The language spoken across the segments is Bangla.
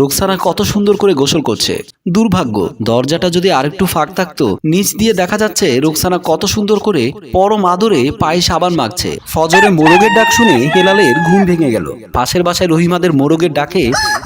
রোকসানা কত সুন্দর করে গোসল করছে। দুর্ভাগ্য, দরজাটা যদি আরেকটু ফাঁক থাকতো, নিচ দিয়ে দেখা যাচ্ছে রোকসানা কত সুন্দর করে পরম আদরে পায়ে সাবান মাখছে। ফজরে মোরগের ডাক শুনে হেলালের ঘুম ভেঙে গেল। পাশের বাসায় রহিমাদের মোরগের ডাকে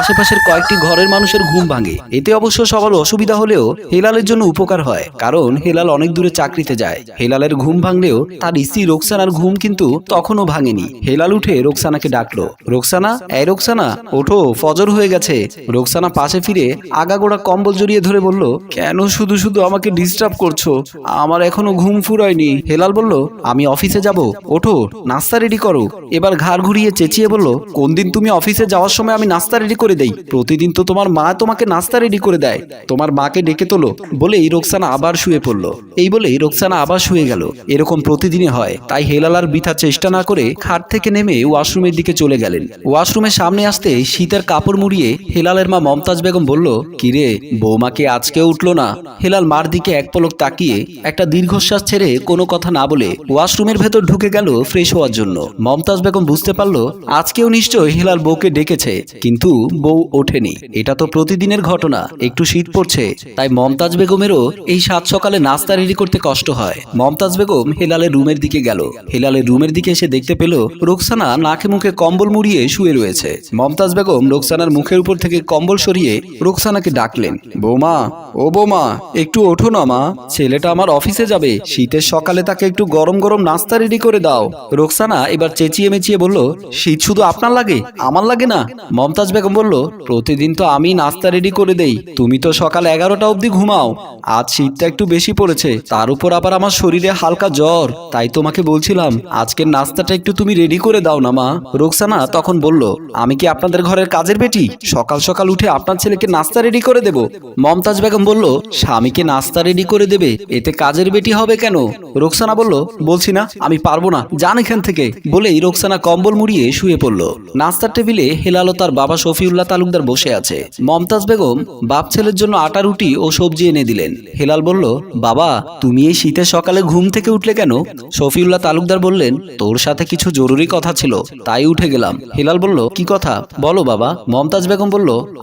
আশেপাশের কয়েকটি ঘরের মানুষের ঘুম ভাঙে। এতে অবশ্য সবার অসুবিধা হলেও হেলালের জন্য উপকার হয়, কারণ হেলাল অনেক দূরে চাকরিতে যায়। হেলালের ঘুম ভাঙলেও তার স্ত্রী রোকসানার ঘুম কিন্তু তখনও ভাঙেনি। হেলাল উঠে রোকসানাকে ডাকলো, রোকসানা, এই রোকসানা, ওঠো, ফজর হয়ে গেছে। রোকসানা পাশে ফিরে আগাগোড়া কম্বল জড়িয়ে ধরে বলল, কেন শুধু শুধু আমাকে ডিস্টার্ব করছ? আমার এখনও ঘুম ফুরায়নি। হেলাল বলল, আমি অফিসে যাব। ওঠো, নাস্তা রেডি করো। এবার ঘাড় ঘুরিয়ে চেঁচিয়ে বলল, কোন দিন তুমি অফিসে যাওয়ার সময় আমি নাস্তা রেডি করে দেই? প্রতিদিন তো তোমার মা তোমাকে নাস্তা রেডি করে দেয়। তোমার মাকে ডেকে তোলো। বলেই রোকসানা আবার শুয়ে পড়ল। এই বলেই রোকসানা আবার শুয়ে গেল। এরকম প্রতিদিনই হয়। তাই হেলাল আর বৃথা চেষ্টা না করে খাট থেকে নেমে ওয়াশরুমের দিকে চলে গেলেন। ওয়াশরুমের সামনে আসতে শীতের কাপড় মুড়িয়ে হেলালের মা মমতাজ বেগম বলল, কিরে বৌমাকে আজকে উঠল না? হেলাল মার দিকে এক পলক তাকিয়ে একটা দীর্ঘশ্বাস ছেড়ে কোনো কথা না বলে ওয়াশরুমের ভেতর ঢুকে গেল ফ্রেশ হওয়ার জন্য। মমতাজ বেগম বুঝতে পারল, আজকেও নিশ্চয় হেলাল বউকে ডেকেছে, কিন্তু বউ ওঠেনি। এটা তো প্রতিদিনের ঘটনা, একটু শীত পড়ছে, তাই মমতাজ বেগমেরও এই সাত সকালে নাস্তা রেডি করতে কষ্ট হয়। মমতাজ বেগম হেলালের রুমের দিকে গেল। হেলালের রুমের দিকে এসে দেখতে পেল, রোকসানা নাকে মুখে কম্বল মুড়িয়ে শুয়ে রয়েছে। মমতাজ বেগম রোকসানার মুখের উপর থেকে কম্বল সরিয়ে রোকসানাকে ডাকলেন, বৌমা, ও বৌমা, একটু ওঠো না মা, ছেলেটা আমার অফিসে যাবে, শীতের সকালে তাকে একটু গরম গরম নাস্তা রেডি করে দাও। রোকসানা এবার চেঁচিয়ে মেচিয়ে বলল, শীত শুধু আপনার লাগে, আমার লাগে না? মমতাজ বেগম বলল, প্রতিদিন তো আমি নাস্তা রেডি করে দেই, তুমি তো সকাল এগারোটা অবধি ঘুমাও, আজ শীতটা একটু বেশি পড়েছে, তার উপর আবার আমার শরীরে হালকা জ্বর, তাই তোমাকে বলছিলাম, আজকের নাস্তাটা একটু তুমি রেডি করে দাও না মা। রোকসানা তখন বলল, আমি কি আপনাদের ঘরের কাজের বেটি? সকাল সকাল সকাল উঠে আপনার ছেলেকে নাস্তা রেডি করে দেব। মমতাজ বেগম বলল, স্বামীকে নাস্তা রেডি করে দেবে, এতে কাজের বেটি হবে কেন? রোকসানা বলল, বলছি না, আমি পারব না, যান এখান থেকে। বলেই রোকসানা কম্বল মুড়িয়ে শুয়ে পড়ল। নাস্তার টেবিলে হেলাল তার বাবা শফিউল্লাহ তালুকদার বসে আছে। মমতাজ বেগম বাপ ছেলের জন্য আটা, রুটি ও সবজি এনে দিলেন। হেলাল বলল, বাবা, তুমি এই শীতের সকালে ঘুম থেকে উঠলে কেন? শফিউল্লাহ তালুকদার বললেন, তোর সাথে কিছু জরুরি কথা ছিল, তাই উঠে গেলাম। হেলাল বলল, কি কথা? বলো বাবা। মমতাজ বেগম বলল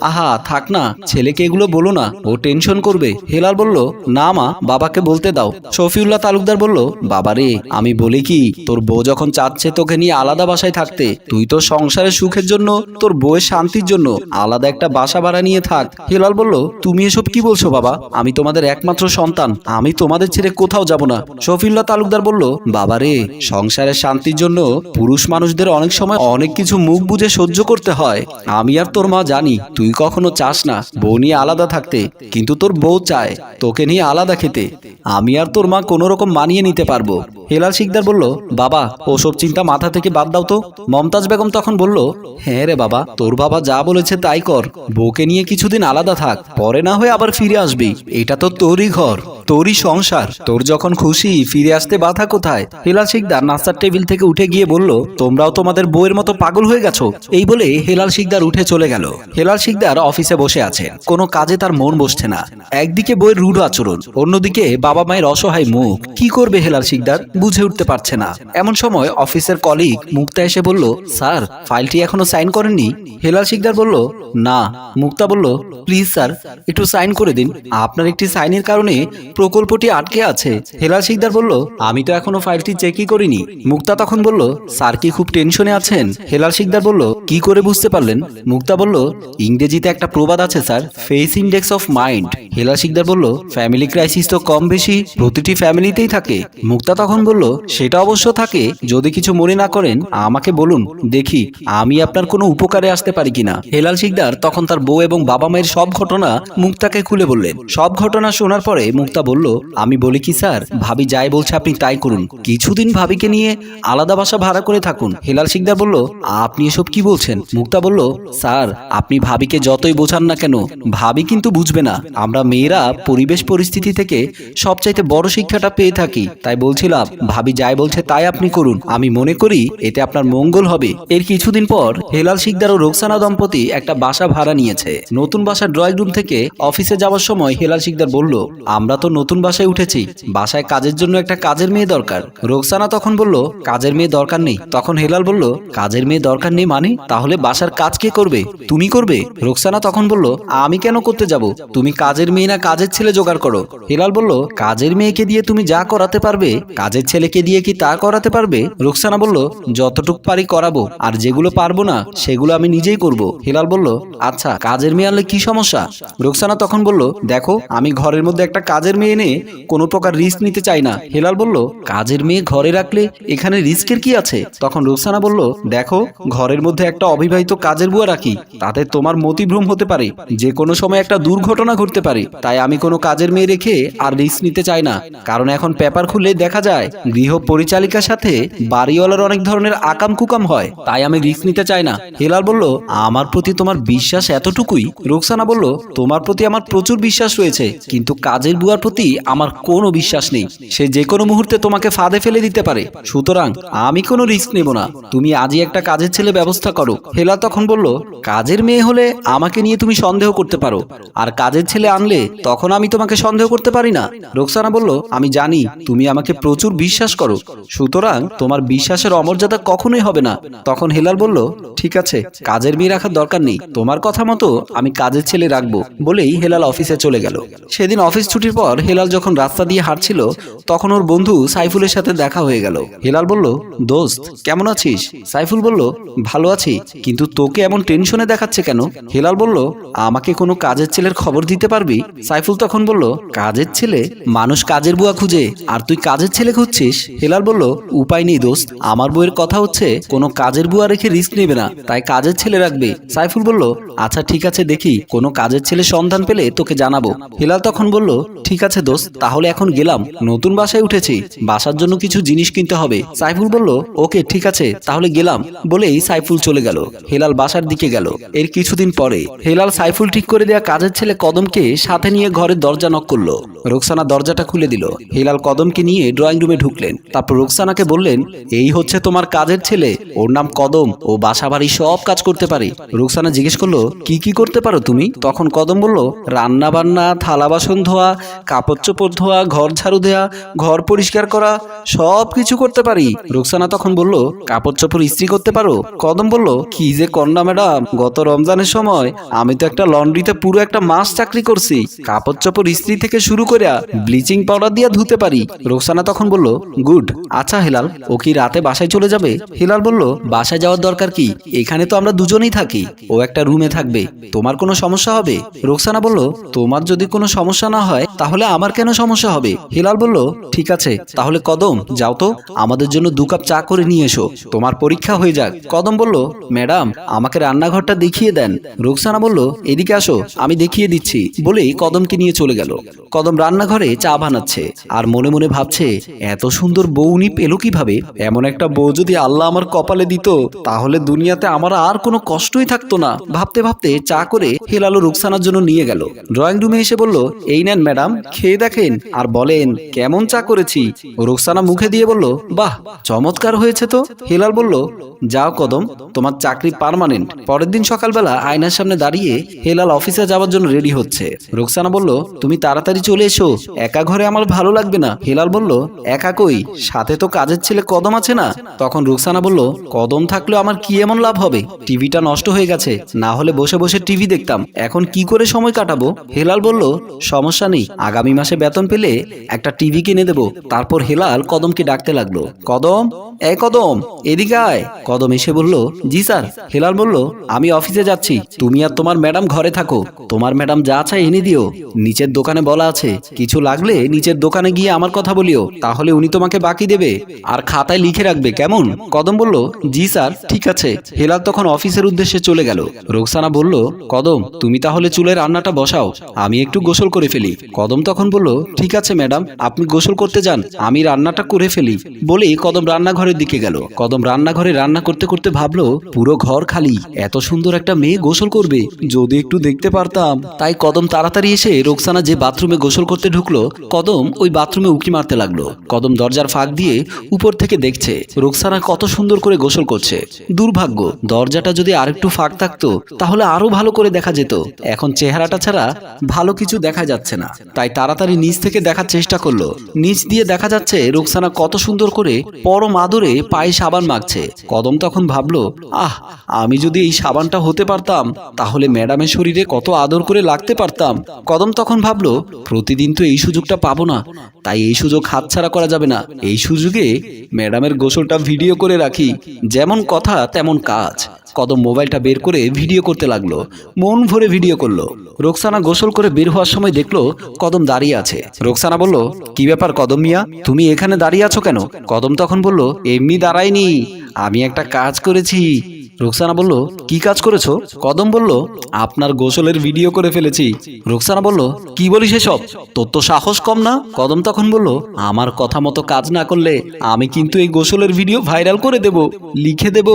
আহা, থাক না, ছেলেকে এগুলো বলো না, ও টেনশন করবে। হেলাল বলল, না মা, বাবাকে বলতে দাও। শফিউল্লাহ তালুকদার বলল বাবা রে আমি বলি কি, তোর বউ যখন চাচ্ছে তোকে নিয়ে আলাদা বাসায় থাকতে, তুই তো সংসারের সুখের জন্য, তোর বউয়ের শান্তির জন্য আলাদা একটা বাসা ভাড়া নিয়ে থাক। হেলাল বলল, তুমি এসব কি বলছো বাবা? আমি তোমাদের একমাত্র সন্তান, আমি তোমাদের ছেড়ে কোথাও যাব না। শফিউল্লাহ তালুকদার বলল বাবা রে সংসারের শান্তির জন্য পুরুষ মানুষদের অনেক সময় অনেক কিছু মুখ বুঝে সহ্য করতে হয়। আমি আর তোর মা জানি তুই কখনো চাস না, বউ নিয়ে আলাদা থাকতে, কিন্তু তোর বউ চায়, তোকে নিয়ে আলাদা খেতে। আমি আর তোর মা কোনো রকম মানিয়ে নিতে পারব। হেলাল শিকদার বলল, বাবা, ওসব চিন্তা মাথা থেকে বাদ দাও তো। মমতাজ বেগম তখন বলল হ্যাঁ রে বাবা, তোর বাবা যা বলেছে তাই কর। বউকে নিয়ে কিছুদিন আলাদা থাক, পরে না হয়ে আবার ফিরে আসবি। এটা তো তোরই ঘর। তোরই সংসার। তোর যখন খুশি, ফিরে আসতে বাধা কোথায়? হেলাল শিকদার নাস্তার টেবিল থেকে উঠে গিয়ে বলল, তোমরাও তোমাদের বউয়ের মতো পাগল হয়ে গেছো? এই বলে হেলাল শিকদার উঠে চলে গেল। হেলাল শিকদার অফিসে বসে আছেন। কোনো কাজে তার মন বসছে না। একদিকে বইয়ের রূঢ় আচরণ, অন্যদিকে বাবা মায়ের অসহায় মুখ। কি করবে হেলাল শিকদার? বুঝে উঠতে পারছে না। এমন সময় অফিসের কলিগ মুক্তা এসে বলল, স্যার, ফাইলটি এখনও সাইন করেননি? হেলাল শিকদার বলল, না। মুক্তা বলল, প্লিজ স্যার, একটু সাইন করে দিন। আপনার একটি সাইনের কারণে প্রকল্পটি আটকে আছে। হেলাল শিকদার বলল, আমি তো এখনও ফাইলটি চেকই করিনি। মুক্তা তখন বলল, স্যার কি খুব টেনশনে আছেন? হেলাল শিকদার বলল, কি করে বুঝতে পারলেন? মুক্তা বলল, ইংরেজিতে একটা প্রবাদ আছে, sir, face index of mind. Helal Sikdar বলল, ফ্যামিলি ক্রাইসিস তো কম বেশি, প্রতিটি ফ্যামিলিতেই থাকে। মুক্তা তখন বলল, সেটা অবশ্য থাকে, যদি কিছু মনে না করেন, আমাকে বলুন, দেখি, আমি আপনার কোনো উপকারে আসতে পারি কিনা। হেলাল শিকদার তখন তার বউ এবং বাবা মায়ের সব ঘটনা মুক্তাকে খুলে বললেন। সব ঘটনা শোনার পরে মুক্তা বলল, আমি বলি কি, স্যার? ভাবি যাই বলছে আপনি তাই করুন। কিছুদিন ভাবিকে নিয়ে আলাদা বাসা ভাড়া করে থাকুন। হেলাল শিকদার বলল, আপনি এসব কি বলছেন? মুক্তা বলল, স্যার, আপনি ভাবিকে যতই বোঝান না কেন, ভাবি কিন্তু বুঝবে না। আমরা মেয়েরা পরিবেশ পরিস্থিতি থেকে সবচাইতে বড় শিক্ষাটা পেয়ে থাকি। তাই বলছিলাম, ভাবি যাই বলছে তাই আপনি করুন। আমি মনে করি এতে আপনার মঙ্গল হবে। এর কিছুদিন পর হেলাল শিকদার ও রোকসানা দম্পতি একটা বাসা ভাড়া নিয়েছে। নতুন বাসার ড্রয়িং রুম থেকে অফিসে যাওয়ার সময় হেলাল শিকদার বলল, আমরা তো নতুন বাসায় উঠেছি। বাসায় কাজের জন্য একটা কাজের মেয়ে দরকার। রোকসানা তখন বলল, কাজের মেয়ে দরকার নেই। তখন হেলাল বলল, কাজের মেয়ে দরকার নেই মানে? তাহলে বাসার কাজ কে করবে? তুমি করবে? রোকসানা তখন বলল, আমি কেন করতে যাব? তুমি কাজের মেয়ে না কাজের ছেলে জোগাড় করো। হেলাল বলল, কাজের মেয়েকে দিয়ে তুমি যা করাতে পারবে, কাজের ছেলেকে দিয়ে কি তা করাতে পারবে? রোকসানা বলল, যতটুক পারি করাবো, আর যেগুলো পারব না, সেগুলো আমি নিজেই করব। হেলাল বলল আচ্ছা কাজের মেয়ে আনলে কি সমস্যা? রোকসানা তখন বলল, দেখো, আমি ঘরের মধ্যে একটা কাজের মেয়ে এনে কোনো প্রকার রিস্ক নিতে চাই না। হেলাল বলল, কাজের মেয়ে ঘরে রাখলে এখানে রিস্কের কি আছে? তখন রোকসানা বলল, দেখো, ঘরের মধ্যে একটা অবিবাহিত কাজের বুয়া রাখি। তাতে তোমার মতিভ্রম হতে পারে। যে কোনো সময় একটা দুর্ঘটনা ঘটতে পারে। তাই আমি কোনো কাজের মেয়ে রেখে আর রিস্ক নিতে চাই না। কারণ এখন পেপার খুলে দেখা যায় গৃহ পরিচালিকার সাথে বাড়িওয়ালার অনেক ধরনের আকাম কুকাম হয়। তাই আমি রিস্ক নিতে চাই না। হেলাল বলল, আমার প্রতি তোমার বিশ্বাস এতটুকুই? রোকসানা বলল, তোমার প্রতি আমার প্রচুর বিশ্বাস রয়েছে। কিন্তু কাজের বুয়ার প্রতি আমার কোনো বিশ্বাস নেই। সে যে কোনো মুহূর্তে তোমাকে ফাঁদে ফেলে দিতে পারে। সুতরাং আমি কোনো রিস্ক নেব না। তুমি আজই একটা কাজের ছেলে ব্যবস্থা করো। হেলা তখন বলল, কাজের মেয়ে হলে আমাকে নিয়ে তুমি সন্দেহ করতে পারো। আর কাজের ছেলে আনলে তখন আমি তোমাকে সন্দেহ করতে পারি না। রোকসানা বলল, আমি জানি, তুমি আমাকে প্রচুর বিশ্বাস করো। সুতরাং তোমার বিশ্বাসের অমর্যাদা কখনোই হবে না। তখন হেলাল বলল, ঠিক আছে, কাজের মেয়ে রাখার দরকার নেই। তোমার কথা মতো আমি কাজের ছেলে রাখব, বলেই হেলাল অফিসে চলে গেল। সেদিন অফিস ছুটির পর হেলাল যখন রাস্তা দিয়ে হাঁটছিল তখন ওর বন্ধু সাইফুলের সাথে দেখা হয়ে গেল। হেলাল বলল, দোস্ত, কেমন আছিস? সাইফুল বলল, ভালো আছি, কিন্তু তোকে এমন টেনশনে দেখাচ্ছে কেন? হেলাল বলল, আমাকে কোনো কাজের ছেলের খবর দিতে পারবি? সাইফুল তখন বলল, কাজের ছেলে? মানুষ কাজের বুয়া খুঁজে, আর তুই কাজের ছেলে খুঁজছিস? হেলাল বলল, উপায় নেই, দোস্ত, আমার বইয়ের কথা হচ্ছে, কোনো কাজের বুয়া রেখে রিস্ক নেবে না, তাই কাজের ছেলে রাখবে। সাইফুল বলল আচ্ছা ঠিক আছে, দেখি, কোনো কাজের ছেলে সন্ধান পেলে তোকে জানাব। হেলাল তখন বলল, ঠিক আছে, দোস্ত, তাহলে এখন গেলাম, নতুন বাসায় উঠেছি। বাসার জন্য কিছু জিনিস কিনতে হবে। সাইফুল বলল, ওকে, ঠিক আছে, তাহলে গেলাম। বলেই সাইফুল চলে গেল। হেলাল বাসার দিকে গেল। এর কিছুদিন পরে হেলাল সাইফুল ঠিক করে দেওয়া কাজের ছেলে কদমকে সাথে নিয়ে ঘরের দরজা নক করল। রোকসানা দরজাটা খুলে দিল। হেলাল কদমকে নিয়ে ড্রয়িং রুমে ঢুকলেন। তারপর রোকসানাকে বললেন, এই হচ্ছে তোমার কাজের ছেলে। ওর নাম কদম। ও বাসা বাড়ি সব কাজ করতে পারে। রোকসানা জিজ্ঞেস করল, কি কি করতে পারো তুমি? তখন কদম বলল রান্না বান্না থালা বাসন ধোয়া কাপড় চোপড় ধোয়া, ঘর ঝাড়ু দেয়া ঘর পরিষ্কার করা, সব কিছু করতে পারি। রোকসানা তখন বলল, কাপড় চোপড় ইস্ত্রি করতে পারো? কদম বলল, কি যে কন্যা ম্যাডাম, গত রমজানের সময় আমি তো একটা লন্ড্রিতে পুরো একটা মাস চাকরি করছি। কাপড় চোপড় ইস্ত্রি থেকে শুরু করে ব্লিচিং পাউডার দিয়ে ধুতে পারি। রোকসানা তখন বলল, গুড আচ্ছা হেলাল, ও কি রাতে বাসায় চলে যাবে? হেলাল বলল, বাসায় যাওয়ার দরকার কি? এখানে তো আমরা দুজনেই থাকি, ও একটা রুমে থাকবে, তোমার কোনো সমস্যা হবে? রোকসানা বলল, তোমার যদি কোনো সমস্যা না হয়, তাহলে আমার কেন সমস্যা হবে? হেলাল বলল ঠিক আছে তাহলে কদম যাও তো আমাদের জন্য দু কাপ চা করে নিয়ে এসো তোমার পরীক্ষা হয়ে যাক। কদম বলল ম্যাডাম আমাকে রান্নাঘরটা দেখিয়ে দেন। রোকসানা বলল এদিকে আসো আমি দেখিয়ে দিচ্ছি। বলেই কদমকে নিয়ে চলে গেল। কদম রান্নাঘরে চা বানাচ্ছে আর মনে মনে ভাবছে এত সুন্দর বউনি পেল কীভাবে? এমন একটা বউ যদি আল্লাহ আমার কপালে দিত তাহলে দুনিয়াতে আমার আর কোনো কষ্টই থাকতো না। ভাবতে ভাবতে চা করে হেলালো রুকসানার জন্য নিয়ে গেল। ড্রয়িং রুমে এসে বলল এই নেন ম্যাডাম খেয়ে দেখেন আর বলেন কেমন চা করেছি? রুকসানা মুখে দিয়ে বলল, বাহ, চমৎকার হয়েছে তো। হেলাল বলল, যাও কদম, তোমার চাকরি পার্মানেন্ট। পরের দিন সকালবেলা আয়নার সামনে দাঁড়িয়ে হেলাল অফিসে যাওয়ার জন্য রেডি হচ্ছে। রুকসানা বলল, তুমি তাড়াতাড়ি চলে এসো, একা ঘরে আমার ভালো লাগবে না। হেলাল বলল, একা কই? সাথে তো কাজের ছেলে কদম আছে না? তখন রুকসানা বলল, কদম থাকলেও আমার কি এমন লাভ হবে? টিভিটা নষ্ট হয়ে গেছে, না হলে বসে বসে টিভি দেখতাম। এখন কি করে সময় কাটাবো? হেলাল বলল, সমস্যা নেই। আগামী মাসে বেতন পেলে একটা টিভি কিনে দেবো। তারপর হেলাল কদমকে ডাকতে লাগল। কদম? এ কদম, এদিকে আয়। কদম এসে বলল, জি স্যার। হেলাল বলল, আমি অফিসে যাচ্ছি। তুমি আর তোমার ম্যাডাম ঘরে থাকো। তোমার ম্যাডাম যা চাই এনে দিও। নিচের দোকানে বলা আছে, কিছু লাগলে নিচের দোকানে গিয়ে আমার কথা বলিও। তাহলে উনি তোমাকে বাকি দেবে। আর খাতায় লিখে রাখবে, কেমন? কদম বলল, জি স্যার, ঠিক আছে। হেলাল তখন অফিসের উদ্দেশ্যে চলে গেল। রোকসানা বলল, কদম, তুমি তাহলে চুলের রান্নাটা বসাও। আমি একটু গোসল করে ফেলি। কদম তখন বলল, ঠিক আছে ম্যাডাম, আপনি গোসল করতে যান, আমি রান্নাটা করে ফেলি। বলেই কদম রান্নাঘরের দিকে গেল। কদম রান্নাঘরে রান্না করতে করতে ভাবলো, পুরো ঘর খালি, এত সুন্দর একটা মেয়ে গোসল করবে। যদি একটু দেখতে পারতাম। তাই কদম তাড়াতাড়ি এসে রোকসানা যে বাথরুমে গোসল করতে ঢুকলো, কদম ওই বাথরুমে উকি মারতে লাগল। কদম দরজার ফাঁক দিয়ে উপর থেকে দেখছে, রোকসানা কত সুন্দর করে গোসল করছে। দুর্ভাগ্য, দরজাটা যদি আরেকটু ফাঁক থাকতো, তাহলে আরও ভালো করে দেখা যেত। এখন চেহারাটা ছাড়া ভালো কিছু দেখা যাচ্ছে না। তাই তাড়াতাড়ি নিচ থেকে দেখার চেষ্টা করল। নিচ দিয়ে দেখা যাচ্ছে রোকসানা কত সুন্দর করে পরম আদরে পায়ে সাবান মাখছে। কদম তখন ভাবলো, আহ, আমি যদি এই সাবানটা হতে পারতাম, তাহলে ম্যাডামের শরীরে কত আদর করে লাগতে পারতাম। কদম তখন ভাবলো, প্রতিদিন তো এই সুযোগটা পাবো না, তাই এই সুযোগ হাতছাড়া করা যাবে না। এই সুযোগে ম্যাডামের গোসলটা ভিডিও করে রাখি, যেমন কথা, তেমন কাজ। কদম মোবাইলটা বের করে ভিডিও করতে লাগল। মন ভরে ভিডিও করল। রোকসানা গোসল করে বের হওয়ার সময় দেখল কদম দাঁড়িয়ে আছে। রোকসানা বলল, কি ব্যাপার কদম মিয়া? তুমি এখানে দাঁড়িয়ে আছো কেন? কদম তখন বলল, এমনি দাঁড়ায়নি আমি একটা কাজ করেছি। রোকসানা বলল, কি কাজ করেছ? কদম বলল, আপনার গোসলের ভিডিও করে ফেলেছি। রোকসানা বলল, কি বলিস এসব? তোর তো সাহস কম না? কদম তখন বলল, আমার কথা মতো কাজ না করলে আমি কিন্তু এই গোসলের ভিডিও ভাইরাল করে দেব, লিখে দেব।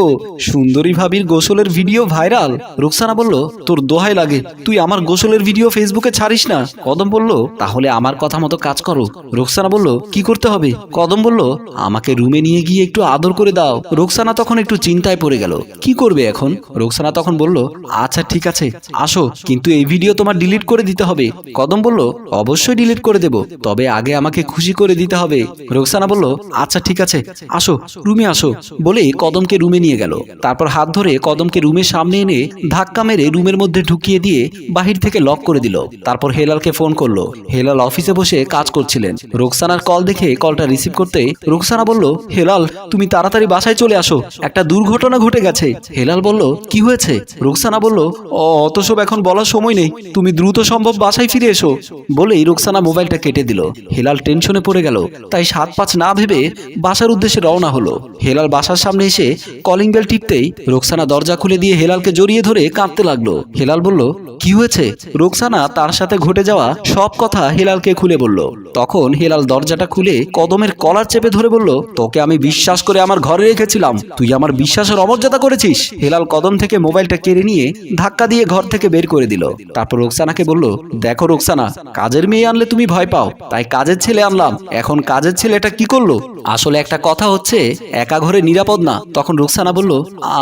সুন্দরী ভাবির গোসলের ভিডিও ভাইরাল রোকসানা বলল, তোর দোহাই লাগে, তুই আমার গোসলের ভিডিও ফেসবুকে ছাড়িস না। কদম বলল, তাহলে আমার কথা মতো কাজ করো। রোকসানা বলল, কি করতে হবে? কদম বলল, আমাকে রুমে নিয়ে গিয়ে একটু আদর করে দাও। রোকসানা তখন একটু চিন্তায় পড়ে গেল, কি করবে এখন? রোকসানা তখন বলল আচ্ছা ঠিক আছে, আসো, কিন্তু এই ভিডিও তোমার ডিলিট করে দিতে হবে। কদম বলল, অবশ্যই ডিলিট করে দেব, তবে আগে আমাকে খুশি করে দিতে হবে। রোকসানা বলল আচ্ছা ঠিক আছে, আসো, রুমে আসো। বলে কদমকে রুমে নিয়ে গেল। তারপর হাত ধরে কদমকে রুমের সামনে এনে ধাক্কা মেরে রুমের মধ্যে ঢুকিয়ে দিয়ে বাহির থেকে লক করে দিল। তারপর হেলালকে ফোন করল। হেলাল অফিসে বসে কাজ করছিলেন। রোকসানার কল দেখে কলটা রিসিভ করতে রোকসানা বলল, হেলাল, তুমি তাড়াতাড়ি বাসায় চলে আসো। একটা দুর্ঘটনা ঘটে গেছে। হেলাল বলল কি হয়েছে? রোকসানা বলল "অ, অত সব এখন বলার সময় নেই। তুমি দ্রুত সম্ভব বাসায় ফিরে এসো। বলেই রোকসানা মোবাইলটা কেটে দিল। হেলাল টেনশনে পড়ে গেল। তাই সাত পাঁচ না ভেবে বাসার উদ্দেশ্যে রওনা হলো। হেলাল বাসার সামনে এসে কলিং বেল টিপতেই রোকসানা দরজা খুলে দিয়ে হেলালকে জড়িয়ে ধরে কাঁদতে লাগল। হেলাল বলল কি হয়েছে? রোকসানা তার সাথে ঘটে যাওয়া সব কথা হেলালকে খুলে বলল। তখন হেলাল দরজাটা খুলে কদমের কলার চেপে ধরে বলল তোকে আমি বিশ্বাস করে আমার ঘরে রেখেছিলাম। তুই আমার বিশ্বাসের অমর্যাদা করেছিস। হেলাল কদম থেকে মোবাইলটা কেড়ে নিয়ে ধাক্কা দিয়ে ঘর থেকে বের করে দিল। তারপর রোকসানাকে বলল, দেখো রোকসানা, কাজের মেয়ে আনলে তুমি ভয় পাও, তাই কাজের ছেলে আনলাম। এখন কাজের ছেলেটা কি করল? আসলে একটা কথা হচ্ছে, একা ঘরে নিরাপদ না। তখন রোকসানা বলল,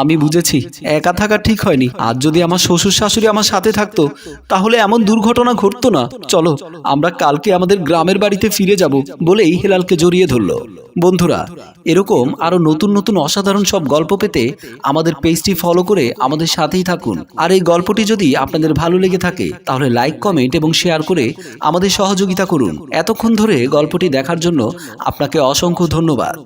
আমি বুঝেছি, একা থাকা ঠিক হয়নি। আর যদি আমার শ্বশুর শাশুড়ি আমার সাথে থাকতো, তাহলে এমন দুর্ঘটনা ঘটতো না। চলো, আমরা কালকে আমাদের গ্রামের বাড়িতে ফিরে যাব, বলেই হেলালকে জড়িয়ে ধরলো। বন্ধুরা, এরকম আরও নতুন নতুন অসাধারণ সব গল্প পেতে আমাদের পেজটি ফলো করে আমাদের সাথেই থাকুন। আর এই গল্পটি যদি আপনাদের ভালো লেগে থাকে, তাহলে লাইক কমেন্ট এবং শেয়ার করে আমাদের সহযোগিতা করুন। এতক্ষণ ধরে গল্পটি দেখার জন্য আপনাকে অসংখ্য ধন্যবাদ।